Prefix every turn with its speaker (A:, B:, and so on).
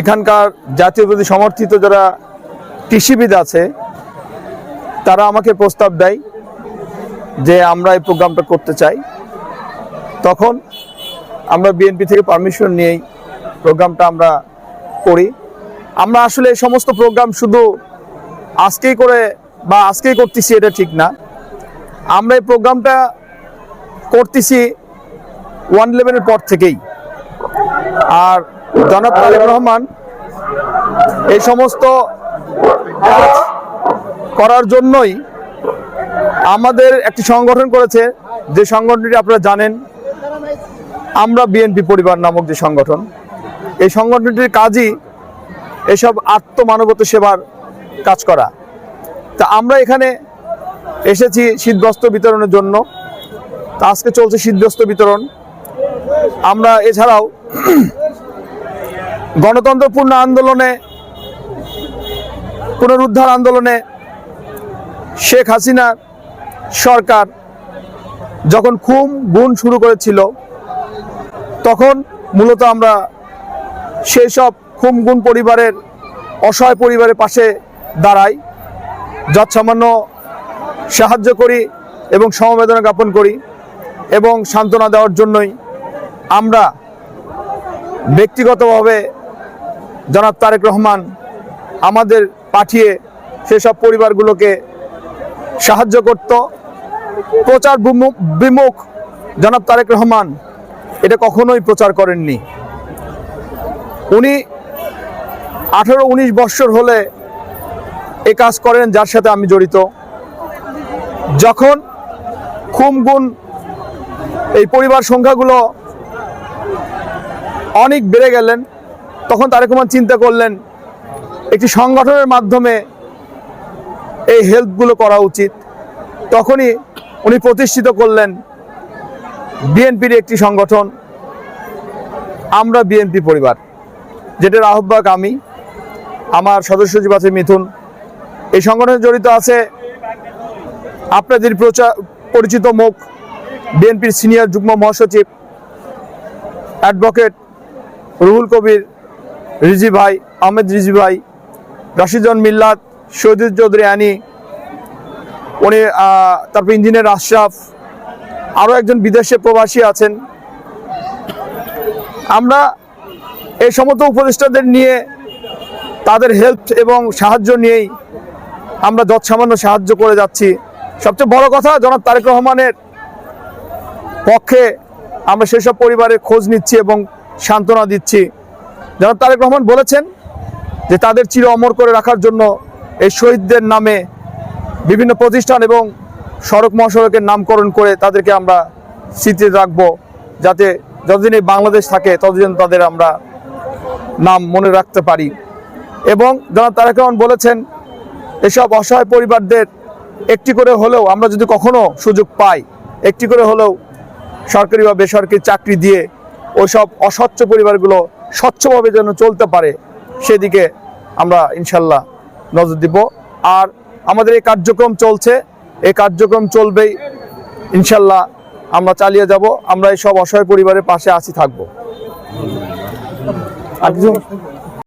A: এখানকার জাতীয় প্রতি সমর্থিত যারা কৃষিবিদ আছে, তারা আমাকে প্রস্তাব দেয় যে আমরা এই প্রোগ্রামটা করতে চাই। তখন আমরা বিএনপি থেকে পারমিশন নিয়েই প্রোগ্রামটা আমরা করি। আমরা আসলে এই সমস্ত প্রোগ্রাম শুধু আজকেই করে বা আজকেই করতেছি এটা ঠিক না। আমরা এই প্রোগ্রামটা করতেছি ওয়ান ইলেভেনের পর থেকেই। আর জনাব তারেক রহমান, এই সমস্ত কাজ করার জন্যই আমাদের একটি সংগঠন করেছে। যে সংগঠনটি আপনারা জানেন, আমরা বিএনপি পরিবার নামক যে সংগঠন, এই সংগঠনটির কাজই এসব আত্মমানবত সেবার কাজ করা। তা আমরা এখানে এসেছি শীতবস্ত্র বিতরণের জন্য। তা আজকে চলছে শীতবস্ত্র বিতরণ। আমরা এছাড়াও গণতন্ত্রপূর্ণ আন্দোলনে, পুনরুদ্ধার আন্দোলনে শেখ হাসিনা সরকার যখন খুম গুণ শুরু করেছিল, তখন মূলত আমরা সেই সব খুম গুণ পরিবারের, অসহায় পরিবারের পাশে দাঁড়াই, যৎসামান্য সাহায্য করি এবং সমবেদনা জ্ঞাপন করি এবং সান্ত্বনা দেওয়ার জন্যই আমরা ব্যক্তিগতভাবে জনাব তারেক রহমান আমাদের পাঠিয়ে সেসব পরিবারগুলোকে সাহায্য করত। প্রচার বিমুখ- জনাব তারেক রহমান এটা কখনোই প্রচার করেননি। উনি আঠারো উনিশ বৎসর হলে এ কাজ করেন যার সাথে আমি জড়িত। যখন খুম গুণ এই পরিবার সংখ্যাগুলো অনেক বেড়ে গেলেন তখন তারেক রহমান চিন্তা করলেন, একটি সংগঠনের মাধ্যমে এই হেল্পগুলো করা উচিত। তখনই উনি প্রতিষ্ঠিত করলেন বিএনপির একটি সংগঠন, আমরা বিএনপি পরিবার। যেটার আহ্বায়ক আমি, আমার সদস্য সচিব আছে মিথুন। এই সংগঠনে জড়িত আছে আপনাদের প্রচার পরিচিত মুখ, বিএনপির সিনিয়র যুগ্ম মহাসচিব, অ্যাডভোকেট রুহুল কবির রিজি ভাই, আহমেদ রিজি ভাই রাশিদন মিল্লাত শহীদুল চৌধুরী আনি, উনি তারপর ইঞ্জিনিয়ার আশরাফ আরও একজন বিদেশে প্রবাসী আছেন। আমরা এই সমস্ত উপদেষ্টাদের নিয়ে, তাদের হেল্প এবং সাহায্য নিয়েই আমরা যৎসামান্য সাহায্য করে যাচ্ছি। সবচেয়ে বড় কথা, জনাব তারেক রহমানের পক্ষে আমরা সেসব পরিবারের খোঁজ নিচ্ছি এবং সান্ত্বনা দিচ্ছি। জনাব তারেক রহমান বলেছেন যে তাদের চির অমর করে রাখার জন্য এই শহীদদের নামে বিভিন্ন প্রতিষ্ঠান এবং সড়ক মহাসড়কের নামকরণ করে তাদেরকে আমরা স্মৃতিতে রাখব যাতে যতদিন এই বাংলাদেশ থাকে, ততদিন তাদের আমরা নাম মনে রাখতে পারি। এবং জনাব তারেক রহমান বলেছেন, এসব অসহায় পরিবারদের একটি করে হলেও আমরা যদি কখনো সুযোগ পাই, একটি করে হলেও সরকারি বা বেসরকারি চাকরি দিয়ে ওইসব অস্বচ্ছ পরিবারগুলো স্বচ্ছভাবে যেন চলতে পারে, সেদিকে আমরা ইনশাল্লাহ নজর দিব। আর আমাদের এই কার্যক্রম চলছে, এই কার্যক্রম চলবেই, ইনশাল্লাহ আমরা চালিয়ে যাব, আমরা এই সব অসহায় পরিবারের পাশে আসি থাকব। আর কিছু?